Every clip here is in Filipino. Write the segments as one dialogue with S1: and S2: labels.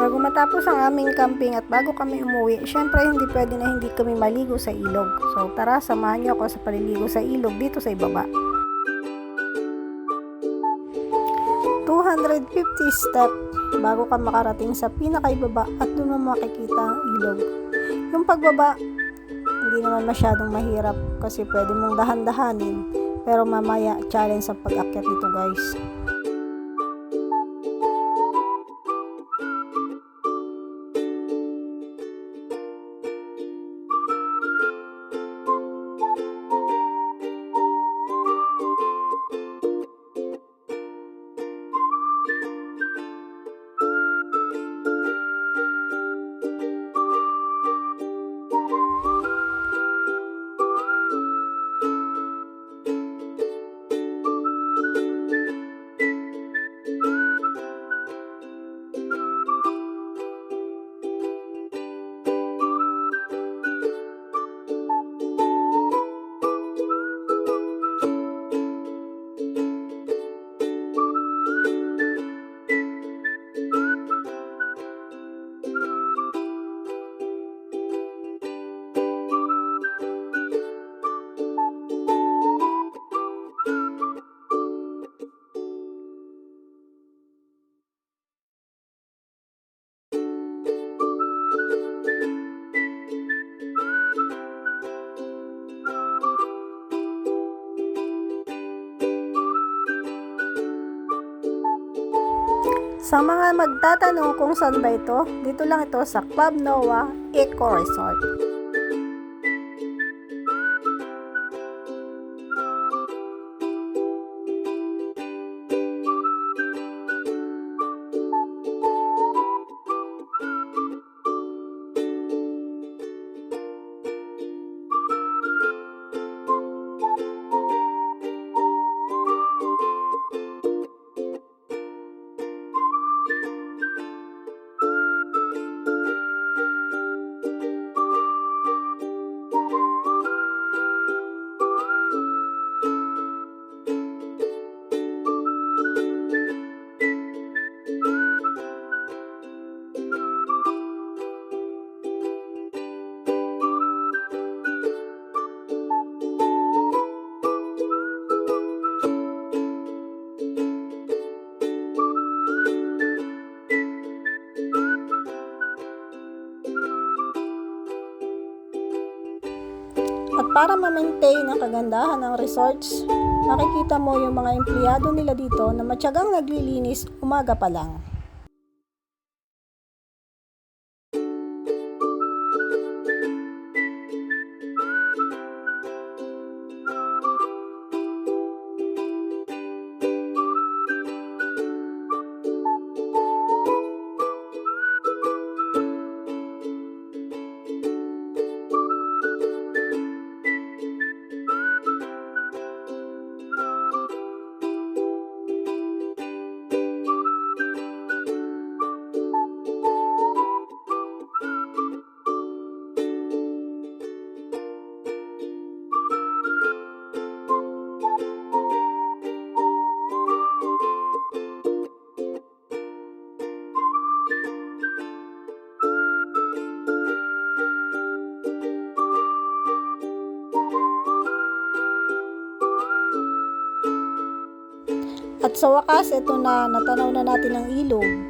S1: Bago matapos ang aming camping at bago kami umuwi, syempre hindi pwede na hindi kami maligo sa ilog. So tara, samahan niyo ako sa paliligo sa ilog dito sa ibaba. 250 step bago ka makarating sa pinakaibaba at doon mo makikita ang ilog. Yung pagbaba, hindi naman masyadong mahirap kasi pwede mong dahan-dahanin. Pero mamaya, challenge sa pag-akyat dito guys. Sa mga magtatanong kung saan ba ito, dito lang ito sa Club Noah Eco Resort. Para ma-maintain ang kagandahan ng resorts, makikita mo yung mga empleyado nila dito na matyagang naglilinis umaga pa lang. Sa wakas, ito na, natanaw na natin ang ilog.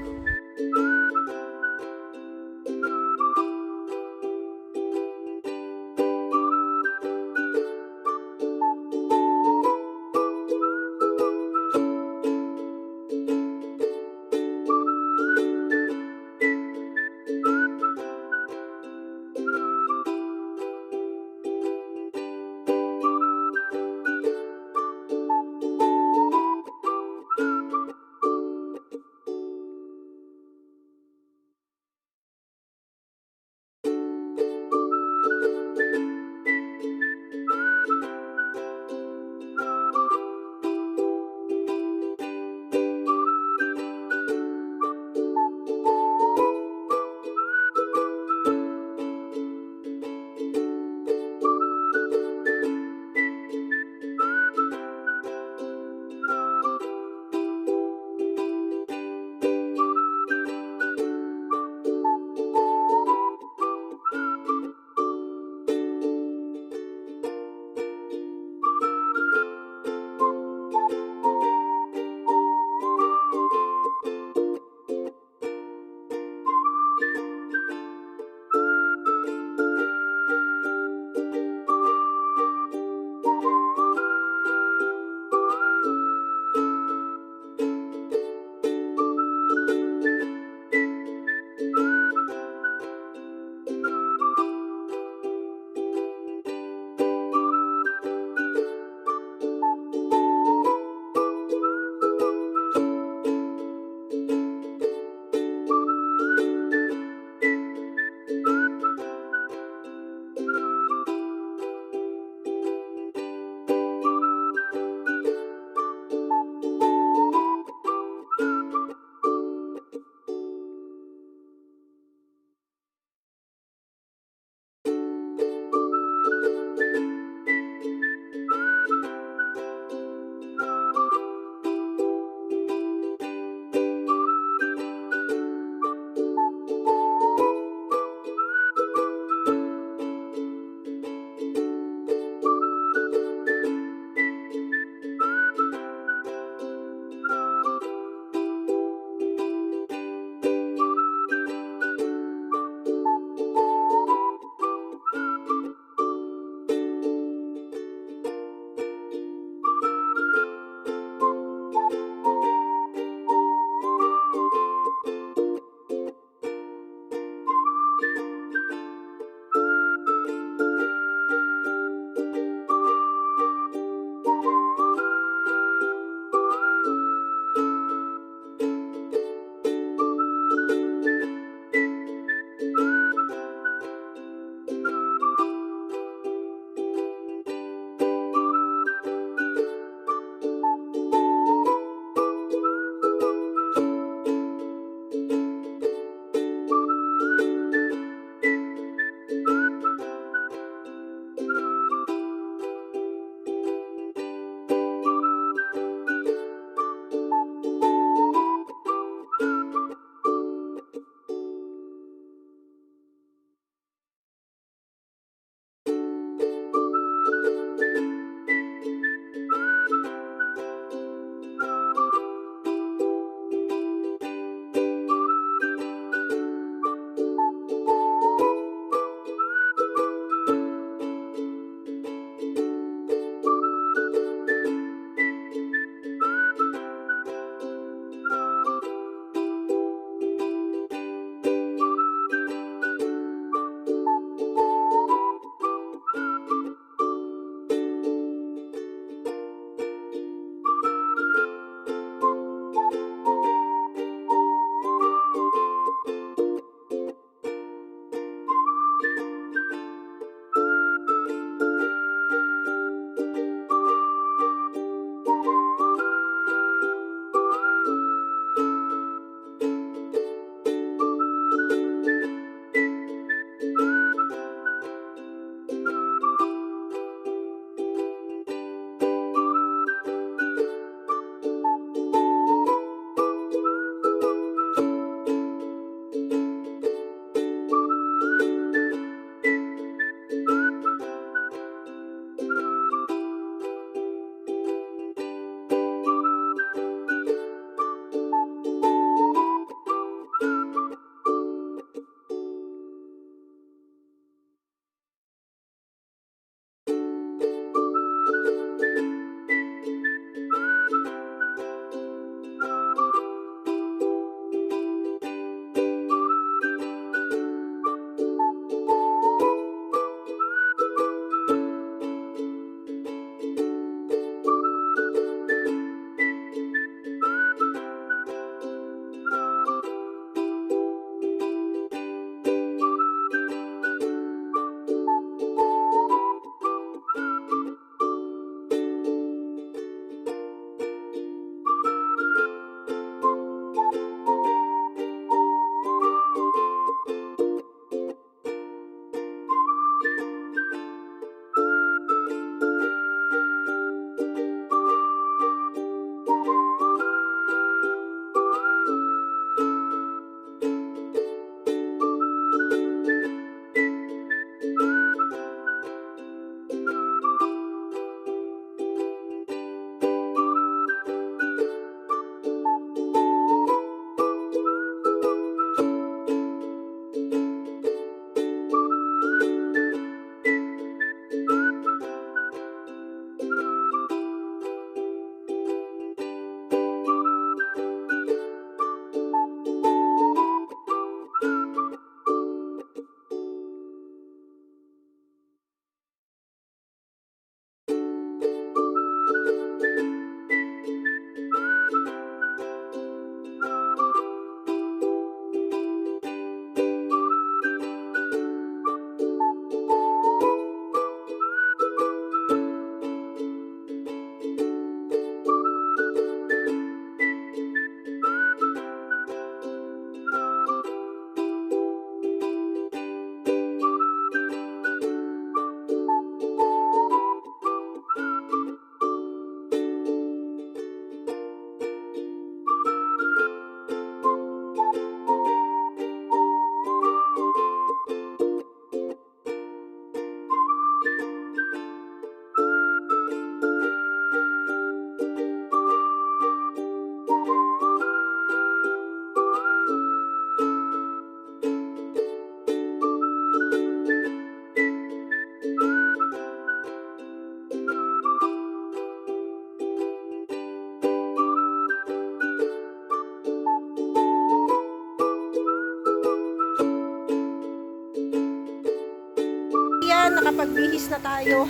S1: Tayo.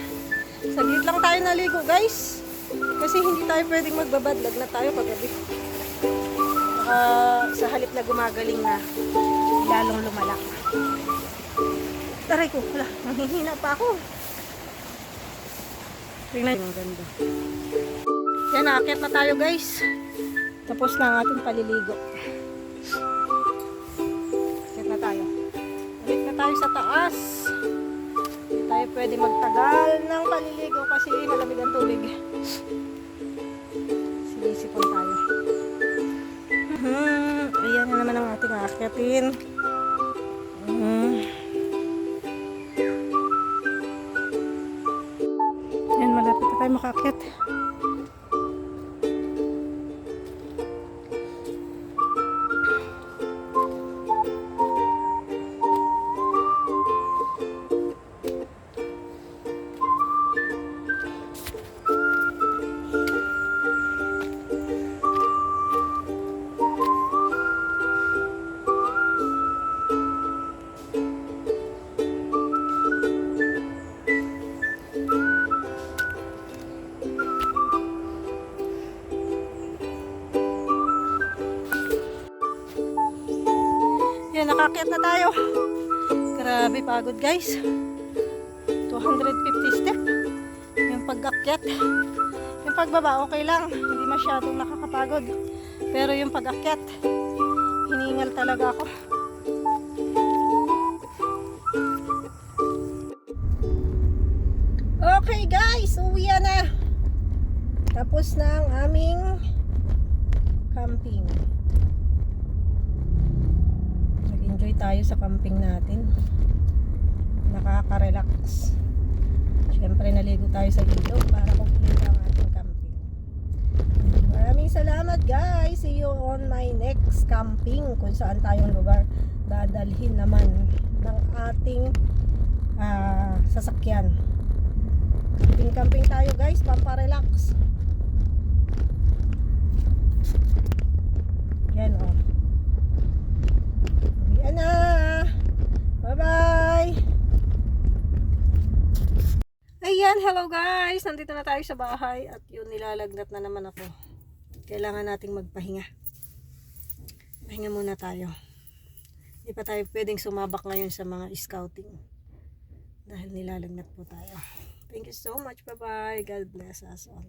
S1: Saglit lang tayo naligo guys. Kasi hindi tayo pwedeng magbabadlag na tayo kagabi. Baka sa halip na gumagaling na, lalong lumala. Taray ko, wala, nanghihina pa ako. Tingnan yung ganda. Yan, nakakit na tayo guys. Tapos na ang ating paliligo. Akit na tayo. Ulit na tayo sa taas. Tayo pwede magtagal ng paliligo kasi malamig ang tubig. Sinisipon tayo. Hmm, ayan na naman ang ating akitin. Hmm. Nakakit na tayo. Grabe pagod guys. 250 step. Yung pag-akyat. Yung pagbaba, okay lang. Hindi masyadong nakakapagod. Pero yung pag-akyat, hiningal talaga ako. Okay guys, uwi na. Tapos na ang aming camping. Tayo sa camping natin. Nakaka-relax. Siyempre naligo tayo sa ilog para complete ang ating camping. Maraming salamat guys. See you on my next camping kung saan tayong lugar dadalhin naman ng ating ah, sasakyan. Camping-camping tayo guys, pamparelax. Yan o. Oh. Uwian na. Bye-bye. Hello guys. Nandito na tayo sa bahay at yun nilalagnat na naman ako. Kailangan nating magpahinga. Pahinga muna tayo. Hindi pa tayo pwedeng sumabak ngayon sa mga scouting. Dahil nilalagnat po tayo. Thank you so much. Bye-bye. God bless us all.